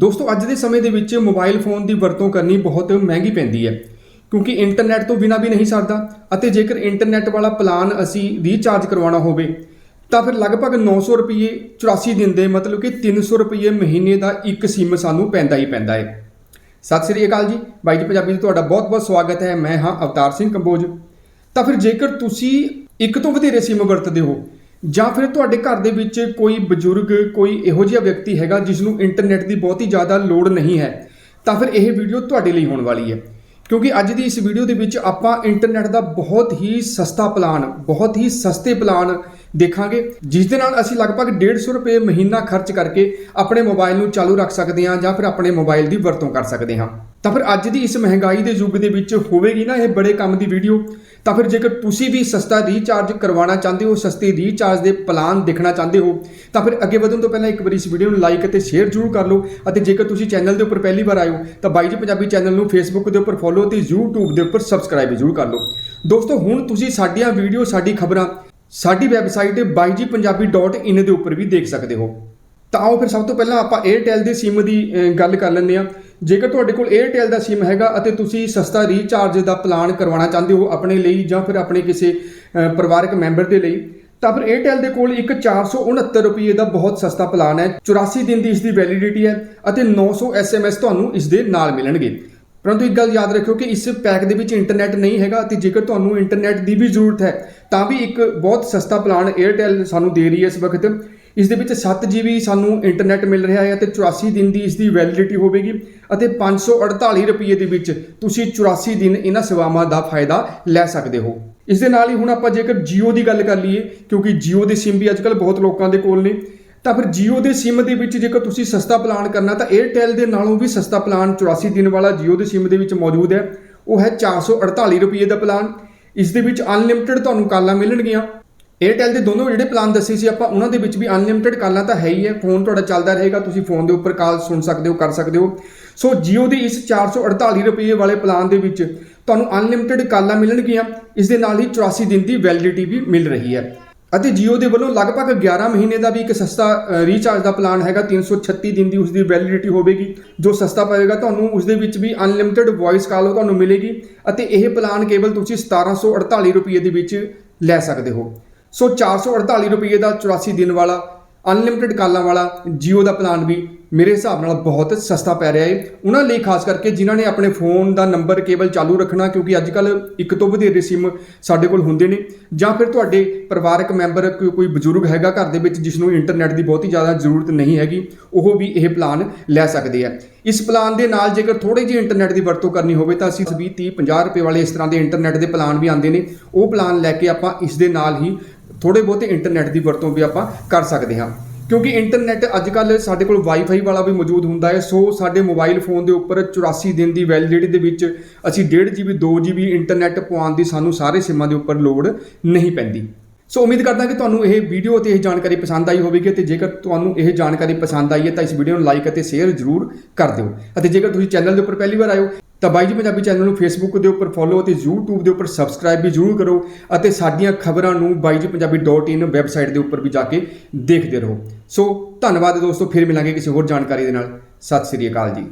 ਦੋਸਤੋ, ਅੱਜ ਦੇ ਸਮੇਂ ਦੇ ਵਿੱਚ ਮੋਬਾਈਲ ਫੋਨ ਦੀ ਵਰਤੋਂ ਕਰਨੀ ਬਹੁਤ ਮਹਿੰਗੀ ਪੈਂਦੀ ਹੈ, ਕਿਉਂਕਿ ਇੰਟਰਨੈਟ ਤੋਂ ਬਿਨਾ ਵੀ ਨਹੀਂ ਸਰਦਾ ਅਤੇ ਜੇਕਰ ਇੰਟਰਨੈਟ ਵਾਲਾ ਪਲਾਨ ਅਸੀਂ ਰੀਚਾਰਜ ਕਰਵਾਉਣਾ ਹੋਵੇ, ਤਾਂ ਫਿਰ ਲਗਭਗ 900 ਰੁਪਏ 84 ਦਿਨ ਦੇ ਮਤਲਬ ਕਿ 300 ਰੁਪਏ ਮਹੀਨੇ ਦਾ ਇੱਕ ਸਿਮ ਸਾਨੂੰ ਪੈਂਦਾ ਹੀ ਪੈਂਦਾ ਹੈ। ਸਤਿ ਸ੍ਰੀ ਅਕਾਲ ਜੀ, ਬਾਈ ਜੀ ਪੰਜਾਬੀ 'ਚ ਤੁਹਾਡਾ ਬਹੁਤ-ਬਹੁਤ ਸਵਾਗਤ ਹੈ, ਮੈਂ ਹਾਂ ਅਵਤਾਰ ਸਿੰਘ ਕੰਬੋਜ। ਤਾਂ ਫਿਰ ਜੇਕਰ ਤੁਸੀਂ ਇੱਕ ਤੋਂ ਵਧੇਰੇ ਸਿਮ ਵਰਤਦੇ ਹੋ ਜਾਂ ਫਿਰ ਤੁਹਾਡੇ ਘਰ ਦੇ ਵਿੱਚ ਕੋਈ ਬਜ਼ੁਰਗ, ਕੋਈ ਇਹੋ ਜਿਹਾ ਵਿਅਕਤੀ ਹੈਗਾ ਜਿਸ ਨੂੰ ਇੰਟਰਨੈਟ ਦੀ ਬਹੁਤ ਹੀ ਜ਼ਿਆਦਾ ਲੋੜ ਨਹੀਂ ਹੈ, ਤਾਂ ਫਿਰ ਇਹ ਵੀਡੀਓ ਤੁਹਾਡੇ ਲਈ ਹੋਣ ਵਾਲੀ ਹੈ। ਕਿਉਂਕਿ ਅੱਜ ਦੀ ਇਸ ਵੀਡੀਓ ਦੇ ਵਿੱਚ ਆਪਾਂ ਇੰਟਰਨੈਟ ਦਾ ਬਹੁਤ ਹੀ ਸਸਤਾ ਪਲਾਨ ਬਹੁਤ ਹੀ ਸਸਤੇ ਪਲਾਨ ਦੇਖਾਂਗੇ, ਜਿਸ ਦੇ ਨਾਲ ਅਸੀਂ ਲਗਭਗ 150 ਰੁਪਏ ਮਹੀਨਾ ਖਰਚ ਕਰਕੇ ਆਪਣੇ ਮੋਬਾਈਲ ਨੂੰ ਚਾਲੂ ਰੱਖ ਸਕਦੇ ਹਾਂ ਜਾਂ ਫਿਰ ਆਪਣੇ ਮੋਬਾਈਲ ਦੀ ਵਰਤੋਂ ਕਰ ਸਕਦੇ ਹਾਂ। ਤਾਂ ਫਿਰ ਅੱਜ ਦੀ ਇਸ ਮਹਿੰਗਾਈ ਦੇ ਯੁੱਗ ਦੇ ਵਿੱਚ ਹੋਵੇਗੀ ਨਾ ਇਹ ਬੜੇ ਕੰਮ ਦੀ ਵੀਡੀਓ। ਤਾਂ ਫਿਰ ਜੇਕਰ ਤੁਸੀਂ ਵੀ ਸਸਤਾ ਰੀਚਾਰਜ ਕਰਵਾਉਣਾ ਚਾਹੁੰਦੇ ਹੋ, ਸਸਤੇ ਰੀਚਾਰਜ ਦੇ ਪਲਾਨ ਦੇਖਣਾ ਚਾਹੁੰਦੇ ਹੋ, ਤਾਂ ਫਿਰ ਅੱਗੇ ਵਧਣ ਤੋਂ ਪਹਿਲਾਂ ਇੱਕ ਵਾਰੀ ਇਸ ਵੀਡੀਓ ਨੂੰ ਲਾਈਕ ਅਤੇ ਸ਼ੇਅਰ ਜ਼ਰੂਰ ਕਰ ਲਓ ਅਤੇ ਜੇਕਰ ਤੁਸੀਂ ਚੈਨਲ ਦੇ ਉੱਪਰ ਪਹਿਲੀ ਵਾਰ ਆਏ ਹੋ, ਤਾਂ ਬਾਈ ਜੀ ਪੰਜਾਬੀ ਚੈਨਲ ਨੂੰ ਫੇਸਬੁੱਕ ਦੇ ਉੱਪਰ ਫੋਲੋ ਤੇ YouTube ਦੇ ਉੱਪਰ ਸਬਸਕ੍ਰਾਈਬ ਜ਼ਰੂਰ ਕਰ ਲਓ। ਦੋਸਤੋ, ਹੁਣ ਤੁਸੀਂ ਸਾਡੀਆਂ ਵੀਡੀਓ, ਸਾਡੀ ਖਬਰਾਂ, ਸਾਡੀ ਵੈਬਸਾਈਟ baijipunjabi.in ਦੇ ਉੱਪਰ ਵੀ ਦੇਖ ਸਕਦੇ ਹੋ। ਤਾਂ ਆਓ ਫਿਰ ਸਭ ਤੋਂ ਪਹਿਲਾਂ ਆਪਾਂ 에ਅਰਟੈਲ ਦੇ SIM ਦੀ ਗੱਲ ਕਰ ਲੈਂਦੇ ਹਾਂ। ਜੇਕਰ ਤੁਹਾਡੇ ਕੋਲ Airtel ਦਾ SIM ਹੈਗਾ ਅਤੇ ਤੁਸੀਂ ਸਸਤਾ ਰੀਚਾਰਜ ਦਾ ਪਲਾਨ ਕਰਵਾਉਣਾ ਚਾਹੁੰਦੇ ਹੋ ਆਪਣੇ ਲਈ ਜਾਂ ਫਿਰ ਆਪਣੇ ਕਿਸੇ ਪਰਿਵਾਰਕ ਮੈਂਬਰ ਦੇ ਲਈ, ਤਾਂ ਫਿਰ Airtel ਦੇ ਕੋਲ ਇੱਕ 469 ਰੁਪਏ ਦਾ ਬਹੁਤ ਸਸਤਾ ਪਲਾਨ ਹੈ। 84 ਦਿਨ ਦੀ ਇਸ ਦੀ ਵੈਲਿਡਿਟੀ ਹੈ ਅਤੇ 900 SMS ਤੁਹਾਨੂੰ ਇਸ ਦੇ ਨਾਲ ਮਿਲਣਗੇ। ਪਰੰਤੂ ਇੱਕ ਗੱਲ ਯਾਦ ਰੱਖਿਓ ਕਿ ਇਸ ਪੈਕ ਦੇ ਵਿੱਚ ਇੰਟਰਨੈਟ ਨਹੀਂ ਹੈਗਾ ਤੇ ਜੇਕਰ ਤੁਹਾਨੂੰ ਇੰਟਰਨੈਟ ਦੀ ਵੀ ਜ਼ਰੂਰਤ ਹੈ, ਤਾਂ ਵੀ ਇੱਕ ਬਹੁਤ ਸਸਤਾ ਪਲਾਨ Airtel ਸਾਨੂੰ ਦੇ ਰਹੀ ਹੈ ਇਸ ਵਕਤ। ਇਸ ਦੇ ਵਿੱਚ 7GB ਸਾਨੂੰ ਇੰਟਰਨੈਟ ਮਿਲ ਰਿਹਾ ਹੈ ਅਤੇ 84 ਦਿਨ ਦੀ ਇਸ ਦੀ ਵੈਲਿਡਿਟੀ ਹੋਵੇਗੀ ਅਤੇ 548 ਰੁਪਏ ਦੇ ਵਿੱਚ ਤੁਸੀਂ 84 ਦਿਨ ਇਹਨਾਂ ਸੇਵਾਵਾਂ ਦਾ ਫਾਇਦਾ ਲੈ ਸਕਦੇ ਹੋ। ਇਸ ਦੇ ਨਾਲ ਹੀ ਹੁਣ ਆਪਾਂ ਜੇਕਰ Jio ਦੀ ਗੱਲ ਕਰ ਲਈਏ, ਕਿਉਂਕਿ Jio ਦੇ SIM ਵੀ ਅੱਜਕੱਲ ਬਹੁਤ ਲੋਕਾਂ ਦੇ ਕੋਲ ਨੇ, ਤਾਂ ਫਿਰ Jio ਦੇ SIM ਦੇ ਵਿੱਚ ਜੇਕਰ ਤੁਸੀਂ ਸਸਤਾ ਪਲਾਨ ਕਰਨਾ, ਤਾਂ Airtel ਦੇ ਨਾਲੋਂ ਵੀ ਸਸਤਾ ਪਲਾਨ 84 ਦਿਨ ਵਾਲਾ Jio ਦੇ SIM ਦੇ ਵਿੱਚ ਮੌਜੂਦ ਹੈ। ਉਹ ਹੈ 448 ਰੁਪਏ ਦਾ ਪਲਾਨ ਇਸ ਦੇ ਵਿੱਚ ਅਨਲਿਮਿਟਿਡ ਤੁਹਾਨੂੰ ਕਾਲਾਂ ਮਿਲਣਗੀਆਂ। Airtel ਦੇ ਦੋਨੋਂ ਜਿਹੜੇ ਪਲਾਨ ਦੱਸੇ ਸੀ ਆਪਾਂ, ਉਹਨਾਂ ਦੇ ਵਿੱਚ ਵੀ ਅਨਲਿਮਿਟਿਡ ਕਾਲਾਂ ਤਾਂ ਹੈ ਹੀ ਹੈ। ਫੋਨ ਤੁਹਾਡਾ ਚੱਲਦਾ ਰਹੇਗਾ, ਤੁਸੀਂ ਫੋਨ ਦੇ ਉੱਪਰ ਕਾਲ ਸੁਣ ਸਕਦੇ ਹੋ, ਕਰ ਸਕਦੇ ਹੋ। ਸੋ Jio ਦੇ ਇਸ 448 ਰੁਪਏ ਵਾਲੇ ਪਲਾਨ ਦੇ ਵਿੱਚ ਤੁਹਾਨੂੰ ਅਨਲਿਮਿਟਿਡ ਕਾਲਾਂ ਮਿਲਣਗੀਆਂ। ਇਸ ਦੇ ਨਾਲ ਹੀ 84 ਦਿਨ ਦੀ ਵੈਲਿਡਿਟੀ ਵੀ ਮਿਲ ਰਹੀ ਹੈ। ਅਤੇ Jio ਦੇ ਵੱਲੋਂ ਲਗਭਗ 11 ਮਹੀਨੇ ਦਾ ਵੀ ਇੱਕ ਸਸਤਾ ਰੀਚਾਰਜ ਦਾ ਪਲਾਨ ਹੈਗਾ। 336 ਦਿਨ ਦੀ ਉਸ ਦੀ ਵੈਲਿਡਿਟੀ ਹੋਵੇਗੀ। ਜੋ ਸਸਤਾ ਪਵੇਗਾ, ਤੁਹਾਨੂੰ ਉਸ ਦੇ ਵਿੱਚ ਵੀ ਅਨਲਿਮਿਟਿਡ ਵੌਇਸ ਕਾਲ ਤੁਹਾਨੂੰ ਮਿਲੇਗੀ। ਅਤੇ ਇਹ ਪਲਾਨ ਕੇਵਲ ਤੁਸੀਂ 1748 ਰੁਪਏ ਦੇ ਵਿੱਚ ਲੈ ਸਕਦੇ ਹੋ। ਸੋ 448 ਰੁਪਏ ਦਾ 84 ਦਿਨ ਵਾਲਾ ਅਨਲਿਮਿਟਿਡ ਕਾਲਾਂ ਵਾਲਾ Jio ਦਾ ਪਲਾਨ ਵੀ ਮੇਰੇ ਹਿਸਾਬ ਨਾਲ ਬਹੁਤ ਸਸਤਾ ਪੈ ਰਿਹਾ ਹੈ ਉਹਨਾਂ ਲਈ ਖਾਸ ਕਰਕੇ ਜਿਨ੍ਹਾਂ ਨੇ ਆਪਣੇ ਫੋਨ ਦਾ ਨੰਬਰ ਕੇਵਲ ਚਾਲੂ ਰੱਖਣਾ, ਕਿਉਂਕਿ ਅੱਜ ਕੱਲ ਇੱਕ ਤੋਂ ਵਧੇਰੇ SIM ਸਾਡੇ ਕੋਲ ਹੁੰਦੇ ਨੇ। ਜਾਂ ਫਿਰ ਤੁਹਾਡੇ ਪਰਿਵਾਰਕ ਮੈਂਬਰ, ਕੋਈ ਕੋਈ ਬਜ਼ੁਰਗ ਹੈਗਾ ਘਰ ਦੇ ਵਿੱਚ ਜਿਸ ਨੂੰ ਇੰਟਰਨੈਟ ਦੀ ਬਹੁਤੀ ਜ਼ਿਆਦਾ ਜ਼ਰੂਰਤ ਨਹੀਂ ਹੈਗੀ, ਉਹ ਵੀ ਇਹ ਪਲਾਨ ਲੈ ਸਕਦੇ ਆ। ਇਸ ਪਲਾਨ ਦੇ ਨਾਲ ਜੇਕਰ ਥੋੜੀ ਜਿਹੀ ਇੰਟਰਨੈਟ ਦੀ ਵਰਤੋਂ ਕਰਨੀ ਹੋਵੇ, ਤਾਂ ਅਸੀਂ 20 30 50 ਰੁਪਏ ਵਾਲੇ ਇਸ ਤਰ੍ਹਾਂ ਦੇ ਇੰਟਰਨੈਟ ਦੇ ਪਲਾਨ ਵੀ ਆਉਂਦੇ ਨੇ। ਉਹ ਪਲਾਨ ਲੈ ਕੇ ਆਪਾਂ ਇਸ ਦੇ ਨਾਲ ਹੀ ਥੋੜੇ ਬਹੁਤੇ ਇੰਟਰਨੈਟ ਦੀ ਵਰਤੋਂ ਵੀ ਆਪਾਂ ਕਰ ਸਕਦੇ ਹਾਂ। ਕਿਉਂਕਿ ਇੰਟਰਨੈਟ ਅੱਜ ਕੱਲ ਸਾਡੇ ਕੋਲ ਵਾਈਫਾਈ ਵਾਲਾ ਵੀ ਮੌਜੂਦ ਹੁੰਦਾ ਹੈ। ਸੋ ਸਾਡੇ ਮੋਬਾਈਲ ਫੋਨ ਦੇ ਉੱਪਰ 84 ਦਿਨ ਦੀ ਵੈਲਿਡਿਟੀ ਦੇ ਵਿੱਚ ਅਸੀਂ 1.5 GB 2 GB ਇੰਟਰਨੈਟ ਪਵਾਉਣ ਦੀ ਸਾਨੂੰ ਸਾਰੇ ਸਿਮਾਂ ਦੇ ਉੱਪਰ ਲੋੜ ਨਹੀਂ ਪੈਂਦੀ। ਸੋ ਉਮੀਦ ਕਰਦਾ ਕਿ ਤੁਹਾਨੂੰ ਇਹ ਵੀਡੀਓ ਅਤੇ ਇਹ ਜਾਣਕਾਰੀ ਪਸੰਦ ਆਈ ਹੋਵੇਗੀ ਤੇ ਜੇਕਰ ਤੁਹਾਨੂੰ ਇਹ ਜਾਣਕਾਰੀ ਪਸੰਦ ਆਈ ਹੈ ਤਾਂ ਇਸ ਵੀਡੀਓ ਨੂੰ ਲਾਈਕ ਅਤੇ ਸ਼ੇਅਰ ਜ਼ਰੂਰ ਕਰ ਦਿਓ। ਅਤੇ ਜੇਕਰ ਤੁਸੀਂ ਚੈਨਲ ਦੇ ਉੱਪਰ ਪਹਿਲੀ ਵਾਰ ਆਏ ਹੋ ਤਾਂ ਬਾਈ ਜੀ ਪੰਜਾਬੀ ਚੈਨਲ ਨੂੰ ਫੇਸਬੁੱਕ ਦੇ ਉੱਪਰ ਫੋਲੋ ਅਤੇ YouTube ਦੇ ਉੱਪਰ ਸਬਸਕ੍ਰਾਈਬ ਵੀ ਜ਼ਰੂਰ ਕਰੋ ਅਤੇ ਸਾਡੀਆਂ ਖਬਰਾਂ ਨੂੰ ਬਾਈ ਜੀ ਪੰਜਾਬੀ .in ਵੈਬਸਾਈਟ ਦੇ ਉੱਪਰ ਵੀ ਜਾ ਕੇ ਦੇਖਦੇ ਰਹੋ। ਸੋ ਧੰਨਵਾਦ ਦੋਸਤੋ, ਫਿਰ ਮਿਲਾਂਗੇ ਕਿਸੇ ਹੋਰ ਜਾਣਕਾਰੀ ਦੇ ਨਾਲ। ਸਤਿ ਸ੍ਰੀ ਅਕਾਲ ਜੀ।